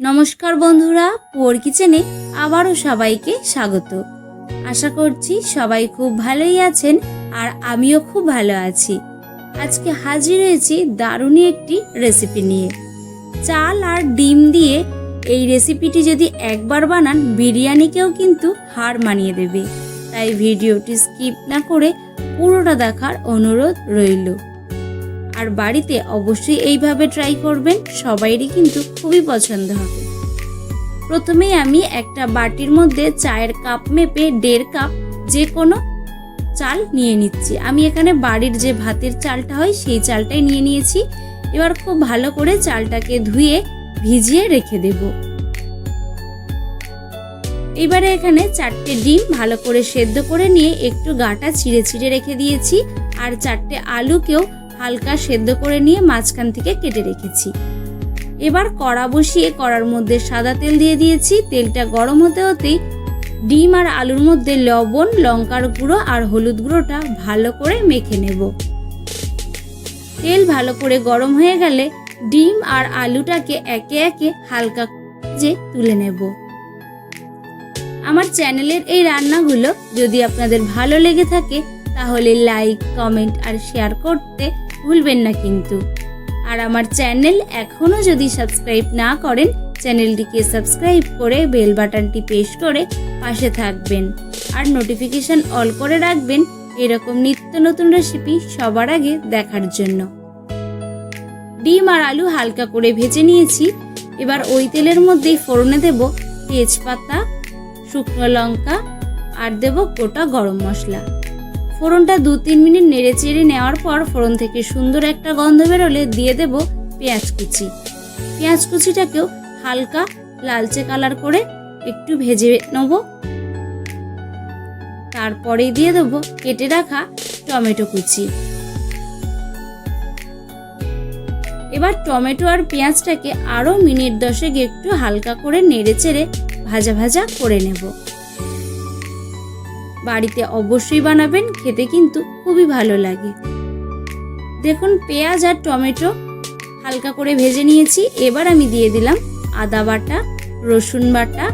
নমস্কার বন্ধুরা পুয়ার কিচেনে আবারও সবাইকে স্বাগত। আশা করছি সবাই খুব ভালোই আছেন আর আমিও খুব ভালো আছি। আজকে হাজির হয়েছি দারুণই একটি রেসিপি নিয়ে। চাল আর ডিম দিয়ে এই রেসিপিটি যদি একবার বানান, বিরিয়ানিকেও কিন্তু হার মানিয়ে দেবে। তাই ভিডিওটি স্কিপ না করে পুরোটা দেখার অনুরোধ রইল। আর বাড়িতে অবশ্যই এইভাবে ট্রাই করবেন, সবাইরই কিন্তু খুবই পছন্দ হবে। প্রথমেই আমি একটা বাটির মধ্যে চায়ের কাপ মেপে দেড় কাপ যে কোনো চাল নিয়ে নিচ্ছি। আমি এখানে বাড়ির যে ভাতের চালটা হয়, সেই চালটাই নিয়ে নিয়েছি। এবার খুব ভালো করে চালটাকে ধুয়ে ভিজিয়ে রেখে দেব। এবারে এখানে চারটে ডিম ভালো করে সেদ্ধ করে নিয়ে একটু গাটা ছিঁড়ে ছিঁড়ে রেখে দিয়েছি। আর চারটে আলুকেও হালকা সেদ্ধ করে নিয়ে মাঝখান থেকে কেটে রেখেছি। এবার কড়া বসিয়ে কড়ার মধ্যে সাদা তেল দিয়ে দিয়েছি। তেলটা গরম হতে হতেই ডিম আর আলুর মধ্যে লবণ, লঙ্কার গুঁড়ো আর হলুদ গুঁড়োটা ভালো করে মেখে নেব। তেল ভালো করে গরম হয়ে গেলে ডিম আর আলুটাকে একে একে হালকা যে তুলে নেব। আমার চ্যানেলের এই রান্নাগুলো যদি আপনাদের ভালো লেগে থাকে, তাহলে লাইক, কমেন্ট আর শেয়ার করতে ভুলবেন না কিন্তু। আর আমার চ্যানেল এখনও যদি সাবস্ক্রাইব না করেন, চ্যানেলটিকে সাবস্ক্রাইব করে বেল বাটনটি প্রেস করে পাশে থাকবেন। আর নোটিফিকেশন অল করে রাখবেন, এরকম নিত্য নতুন রেসিপি সবার আগে দেখার জন্য। ডিম আর আলু হালকা করে ভেজে নিয়েছি। এবার ওই তেলের মধ্যেই ফোড়নে দেব তেজপাতা, শুকনো লঙ্কা, আর দেব গোটা গরম মশলা। ফোড়নটা দু তিন মিনিট নেড়ে চেড়ে নেওয়ার পর ফোড়ন থেকে সুন্দর একটা গন্ধ বেরোলে দিয়ে দেব পেঁয়াজ কুচি। পেঁয়াজ কুচিটাকেও হালকা লালচে কালার করে একটু ভেজে নেব। তারপরে দিয়ে দেব কেটে রাখা টমেটো কুচি। এবার টমেটো আর পেঁয়াজটাকে আরও মিনিট দশেক একটু হালকা করে নেড়ে চেড়ে ভাজা ভাজা করে নেব। বাড়িতে অবশ্যই বানাবেন, খেতে কিন্তু খুবই ভালো লাগে। দেখুন, পেঁয়াজ আর টমেটো হালকা করে ভেজে নিয়েছি। এবার আমি দিয়ে দিলাম আদা বাটা, রসুন বাটা,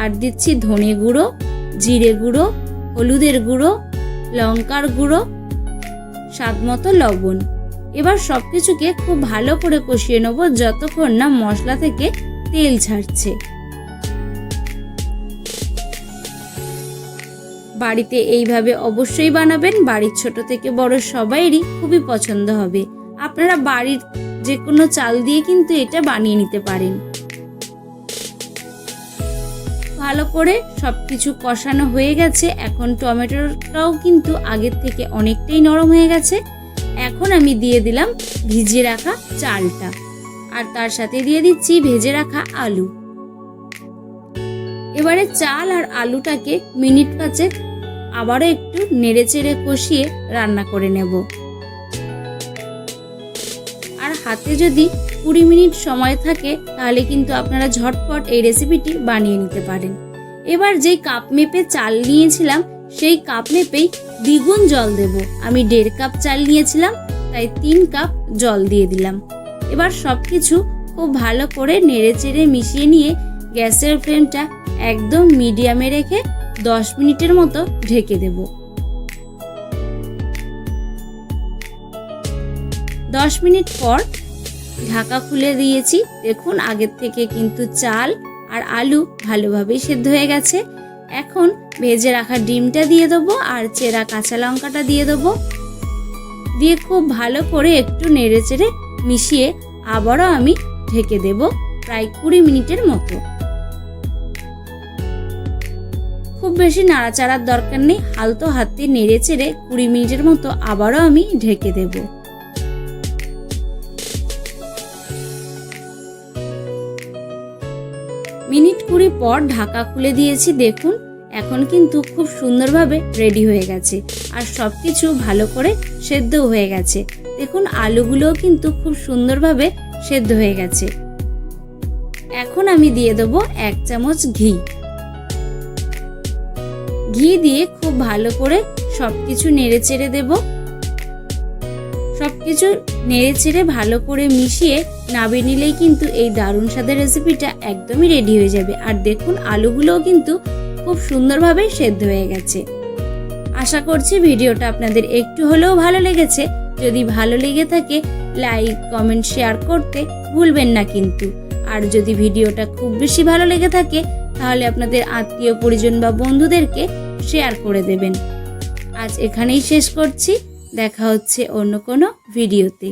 আর দিচ্ছি ধনে গুঁড়ো, জিরে গুঁড়ো, হলুদের গুঁড়ো, লঙ্কার গুঁড়ো, স্বাদ মতো লবণ। এবার সব কিছুকে খুব ভালো করে কষিয়ে নেব যতক্ষণ না মশলা থেকে তেল ছাড়ছে। বাড়িতে এইভাবে অবশ্যই বানাবেন। বাড়ির ছোট থেকে বড় সবাইরই খুবই পছন্দ হবে। আপনারা বাড়ির যে কোনো চাল দিয়ে কিন্তু এটা বানিয়ে নিতে পারেন। ভালো করে সব কিছু কষানো হয়ে গেছে। এখন টমেটোটাও কিন্তু আগের থেকে অনেকটাই নরম হয়ে গেছে। এখন আমি দিয়ে দিলাম ভিজিয়ে রাখা চালটা। আর তার সাথে দিয়ে দিচ্ছি ভেজে রাখা আলু। এবারে চাল আর আলুটাকে মিনিট পাঁচেক আবারও একটু নেড়ে চেড়ে কষিয়ে রান্না করে নেব। আর হাতে যদি কুড়ি মিনিট সময় থাকে, তাহলে কিন্তু আপনারা ঝটপট এই রেসিপিটি বানিয়ে নিতে পারেন। এবার যেই কাপ মেপে চাল নিয়েছিলাম, সেই কাপ মেপেই দ্বিগুণ জল দেব। আমি দেড় কাপ চাল নিয়েছিলাম, তাই তিন কাপ জল দিয়ে দিলাম। এবার সব কিছু খুব ভালো করে নেড়ে চেড়ে মিশিয়ে নিয়ে গ্যাসের ফ্লেমটা একদম মিডিয়ামে রেখে দশ মিনিটের মতো ঢেকে দেব। দশ মিনিট পর ঢাকা খুলে দিয়েছি। দেখুন, আগের থেকে কিন্তু চাল আর আলু ভালোভাবেই সেদ্ধ হয়ে গেছে। এখন ভেজে রাখা ডিমটা দিয়ে দেবো আর চেরা কাঁচা লঙ্কাটা দিয়ে দেবো। দিয়ে খুব ভালো করে একটু নেড়ে চেড়ে মিশিয়ে আবারও আমি ঢেকে দেব প্রায় কুড়ি মিনিটের মতো। খুব বেশি নাড়াচাড়ার দরকার নেই। হালতো হাতে নেড়ে চেড়ে কুড়ি মিনিটের মতো আবারও আমি ঢেকে দেব। মিনিট কুড়ি পর ঢাকা খুলে দিয়েছি, দেখুন। এখন কিন্তু খুব সুন্দরভাবে রেডি হয়ে গেছে। আর সব কিছু ভালো করে সেদ্ধ হয়ে গেছে। দেখুন, আলুগুলোও কিন্তু খুব সুন্দরভাবে সেদ্ধ হয়ে গেছে। এখন আমি দিয়ে দেবো এক চামচ ঘি। ঘি দিয়ে খুব ভালো করে সব কিছু নেড়ে চেড়ে দেব। সব কিছু নেড়ে চেড়ে ভালো করে মিশিয়ে নাবিয়ে নিলেই কিন্তু এই দারুণ স্বাদের রেসিপিটা একদমই রেডি হয়ে যাবে। আর দেখুন, আলুগুলোও কিন্তু খুব সুন্দরভাবে সেদ্ধ হয়ে গেছে। আশা করছি ভিডিওটা আপনাদের একটু হলেও ভালো লেগেছে। যদি ভালো লেগে থাকে লাইক কমেন্ট শেয়ার করতে ভুলবেন না কিন্তু। আর যদি ভিডিওটা খুব বেশি ভালো লেগে থাকে, তাহলে আপনাদের আত্মীয় পরিজন বা বন্ধুদেরকে শেয়ার করে দেবেন। আজ এখানেই শেষ করছি। দেখা হচ্ছে অন্য কোনো ভিডিওতে